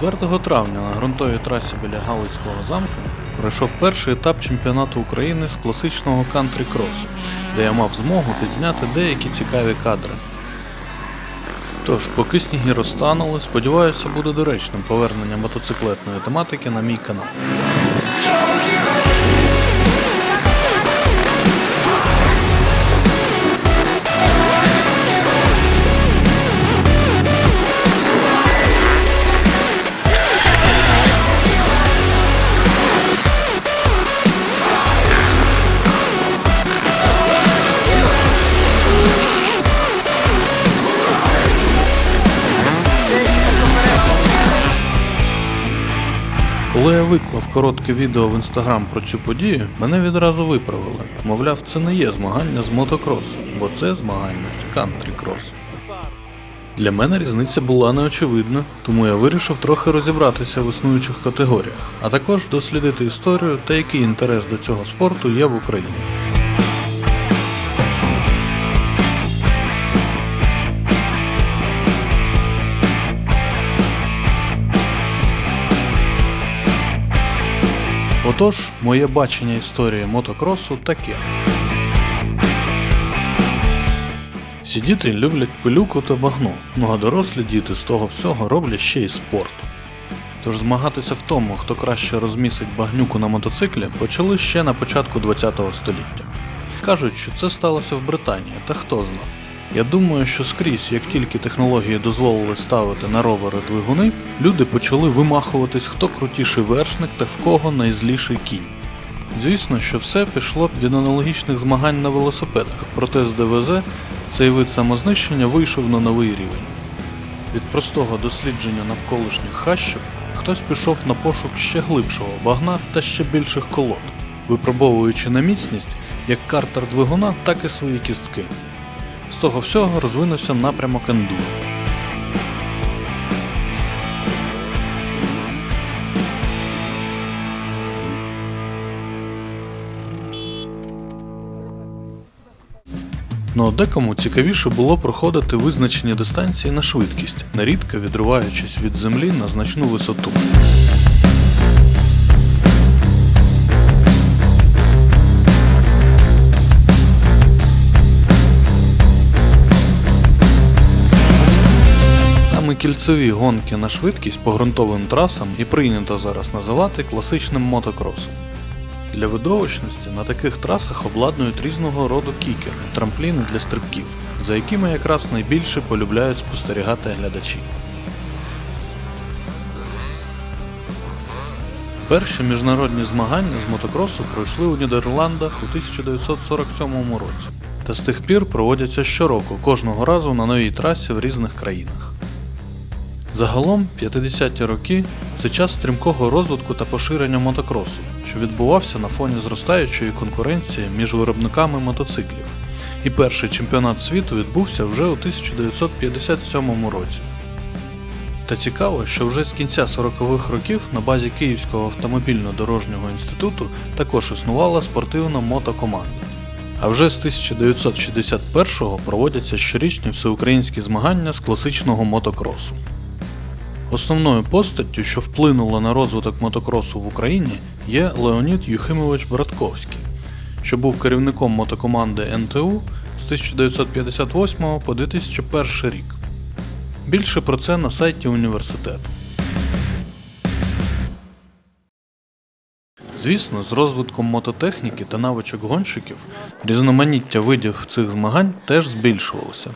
4 травня на ґрунтовій трасі біля Галицького замку пройшов перший етап чемпіонату України з класичного кантрі-кросу, де я мав змогу підзняти деякі цікаві кадри. Тож, поки сніги розтанули, сподіваюся, буде доречним повернення мотоциклетної тематики на мій канал. Виклав коротке відео в інстаграм про цю подію, мене відразу виправили. Мовляв, це не є змагання з мотокросу, бо це змагання з кантрі-кросу. Для мене різниця була неочевидна, тому я вирішив трохи розібратися в існуючих категоріях, а також дослідити історію та який інтерес до цього спорту є в Україні. Отож, моє бачення історії мотокросу таке. Всі діти люблять пилюку та багно, ну а дорослі діти з того всього роблять ще й спорту. Тож змагатися в тому, хто краще розмісить багнюку на мотоциклі, почали ще на початку ХХ століття. Кажуть, що це сталося в Британії, та хто зна. Я думаю, що скрізь, як тільки технології дозволили ставити на ровери двигуни, люди почали вимахуватись, хто крутіший вершник та в кого найзліший кінь. Звісно, що все пішло від аналогічних змагань на велосипедах, проте з ДВЗ цей вид самознищення вийшов на новий рівень. Від простого дослідження навколишніх хащів хтось пішов на пошук ще глибшого багна та ще більших колод, випробовуючи на міцність як картер двигуна, так і свої кістки. З того всього розвинувся напрямок ендуро. Ну а декому цікавіше було проходити визначені дистанції на швидкість, нерідко відриваючись від землі на значну висоту. Саме кільцеві гонки на швидкість по ґрунтовим трасам і прийнято зараз називати класичним мотокросом. Для видовищності на таких трасах обладнують різного роду кікери, трампліни для стрибків, за якими якраз найбільше полюбляють спостерігати глядачі. Перші міжнародні змагання з мотокросу пройшли у Нідерландах у 1947 році, та з тих пір проводяться щороку, кожного разу на новій трасі в різних країнах. Загалом 50-ті роки це час стрімкого розвитку та поширення мотокросу, що відбувався на фоні зростаючої конкуренції між виробниками мотоциклів. І перший чемпіонат світу відбувся вже у 1957 році. Та цікаво, що вже з кінця 40-х років на базі Київського автомобільно-дорожнього інституту також існувала спортивна мотокоманда. А вже з 1961-го проводяться щорічні всеукраїнські змагання з класичного мотокросу. Основною постаттю, що вплинула на розвиток мотокросу в Україні, є Леонід Юхимович Братковський, що був керівником мотокоманди НТУ з 1958 по 2001 рік. Більше про це на сайті університету. Звісно, з розвитком мототехніки та навичок гонщиків різноманіття видів цих змагань теж збільшувалося.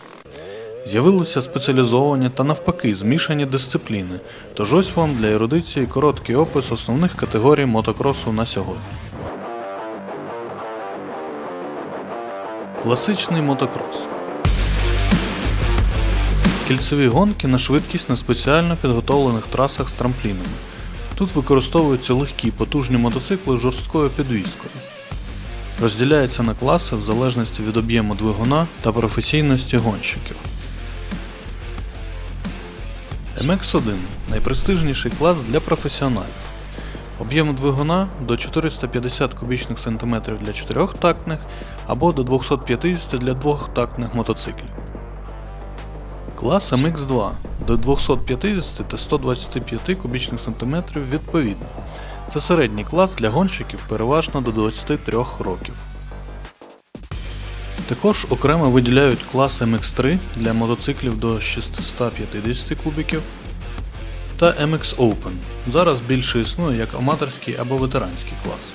З'явилися спеціалізовані та навпаки змішані дисципліни, тож ось вам для ерудиції короткий опис основних категорій мотокросу на сьогодні. Класичний мотокрос. Кільцеві гонки на швидкість на спеціально підготовлених трасах з трамплінами. Тут використовуються легкі потужні мотоцикли з жорсткою підвіскою. Розділяється на класи в залежності від об'єму двигуна та професійності гонщиків. MX1 найпрестижніший клас для професіоналів. Об'єм двигуна до 450 кубічних сантиметрів для чотирьохтактних або до 250 для двохтактних мотоциклів. Клас MX2 до 250 та 125 кубічних сантиметрів відповідно. Це середній клас для гонщиків переважно до 23 років. Також окремо виділяють клас MX3 для мотоциклів до 650 кубіків та MX Open. Зараз більше існує як аматорський або ветеранський клас.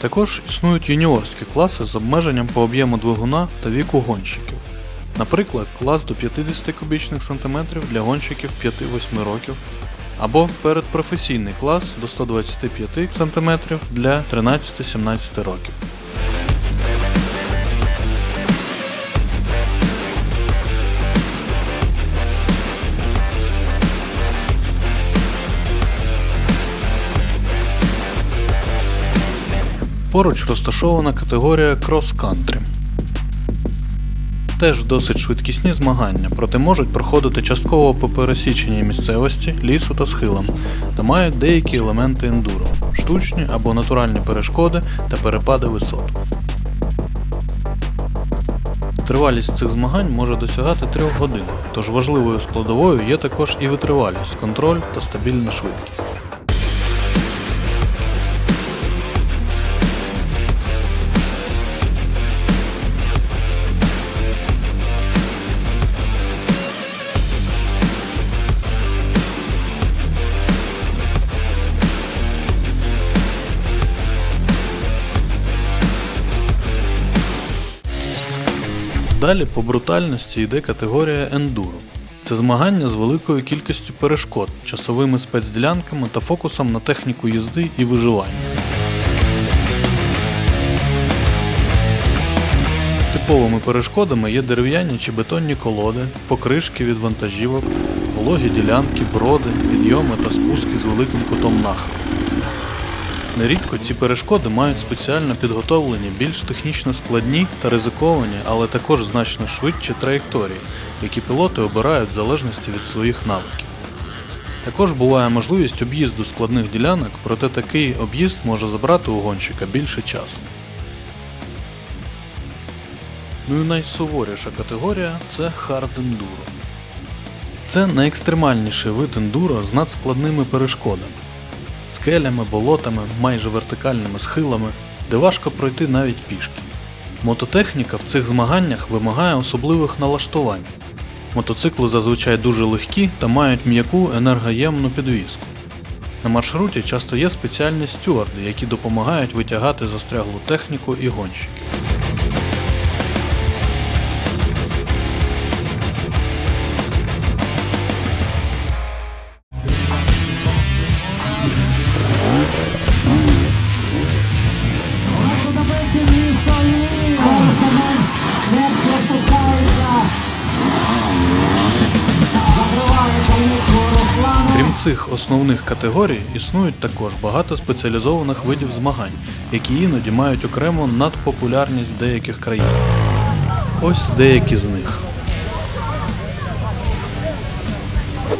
Також існують юніорські класи з обмеженням по об'єму двигуна та віку гонщиків. Наприклад, клас до 50 кубічних сантиметрів для гонщиків 5-8 років, або передпрофесійний клас до 125 см для 13-17 років. Поруч розташована категорія Cross Country. Теж досить швидкісні змагання, проте можуть проходити частково по пересіченій місцевості, лісу та схилам, та мають деякі елементи ендуро, штучні або натуральні перешкоди та перепади висот. Тривалість цих змагань може досягати 3 годин, тож важливою складовою є також і витривалість, контроль та стабільна швидкість. Далі по брутальності йде категорія ендуро. Це змагання з великою кількістю перешкод, часовими спецділянками та фокусом на техніку їзди і виживання. Типовими перешкодами є дерев'яні чи бетонні колоди, покришки від вантажівок, вологі ділянки, броди, підйоми та спуски з великим кутом нахилу. Нерідко ці перешкоди мають спеціально підготовлені більш технічно складні та ризиковані, але також значно швидші траєкторії, які пілоти обирають в залежності від своїх навиків. Також буває можливість об'їзду складних ділянок, проте такий об'їзд може забрати у гонщика більше часу. Ну і найсуворіша категорія це Hard Enduro. Це найекстремальніший вид ендуро з надскладними перешкодами скелями, болотами, майже вертикальними схилами, де важко пройти навіть пішки. Мототехніка в цих змаганнях вимагає особливих налаштувань. Мотоцикли зазвичай дуже легкі та мають м'яку енергоємну підвіску. На маршруті часто є спеціальні стюарди, які допомагають витягати застряглу техніку і гонщиків. Цих основних категорій, існують також багато спеціалізованих видів змагань, які іноді мають окрему надпопулярність в деяких країнах. Ось деякі з них.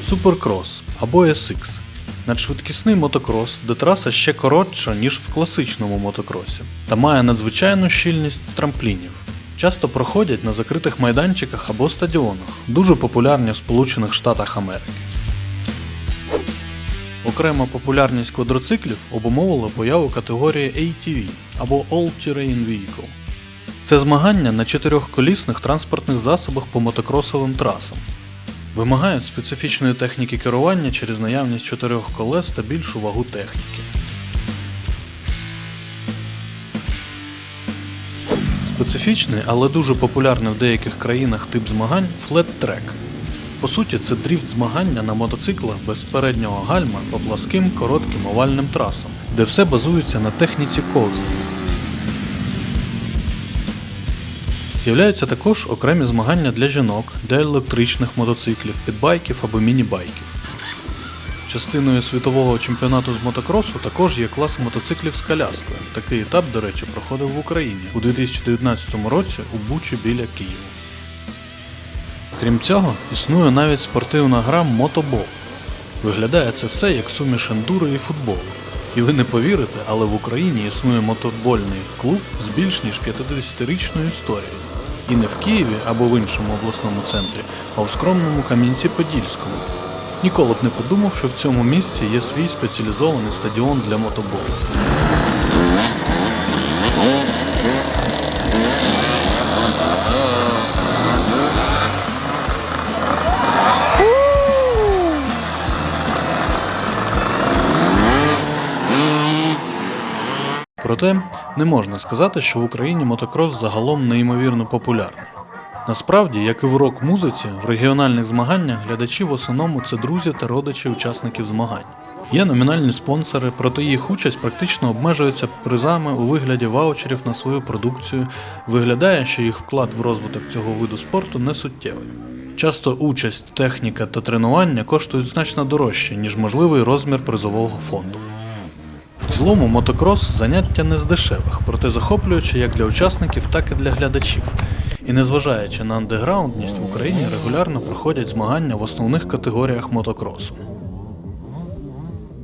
Суперкрос або SX надшвидкісний мотокрос, де траса ще коротша, ніж в класичному мотокросі, та має надзвичайну щільність трамплінів. Часто проходять на закритих майданчиках або стадіонах, дуже популярні в Сполучених Штатах Америки. Окрема популярність квадроциклів обумовила появу категорії ATV або All Terrain Vehicle. Це змагання на чотирьохколісних транспортних засобах по мотокросовим трасам. Вимагають специфічної техніки керування через наявність чотирьох колес та більшу вагу техніки. Специфічний, але дуже популярний в деяких країнах тип змагань Track. По суті, це дріфт змагання на мотоциклах без переднього гальма по пласким коротким овальним трасам, де все базується на техніці ковзання. З'являються також окремі змагання для жінок, для електричних мотоциклів, підбайків або міні-байків. Частиною світового чемпіонату з мотокросу також є клас мотоциклів з коляскою. Такий етап, до речі, проходив в Україні у 2019 році у Бучі біля Києва. Крім цього, існує навіть спортивна гра Мотобол. Виглядає це все як суміш ендуро і футболу. І ви не повірите, але в Україні існує мотобольний клуб з більш ніж 50-річною історією. І не в Києві або в іншому обласному центрі, а у скромному Кам'янці-Подільському. Ніколи б не подумав, що в цьому місці є свій спеціалізований стадіон для мотоболу. Проте не можна сказати, що в Україні мотокрос загалом неймовірно популярний. Насправді, як і в рок-музиці, в регіональних змаганнях глядачі в основному це друзі та родичі учасників змагань. Є номінальні спонсори, проте їх участь практично обмежується призами у вигляді ваучерів на свою продукцію. Виглядає, що їх вклад в розвиток цього виду спорту не суттєвий. Часто участь, техніка та тренування коштують значно дорожче, ніж можливий розмір призового фонду. В цілому мотокрос заняття не з дешевих, проте захоплююче як для учасників, так і для глядачів. І незважаючи на андеграундність в Україні регулярно проходять змагання в основних категоріях мотокросу.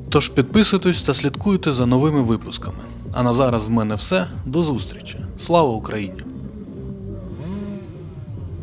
Тож підписуйтесь та слідкуйте за новими випусками. А на зараз в мене все. До зустрічі. Слава Україні!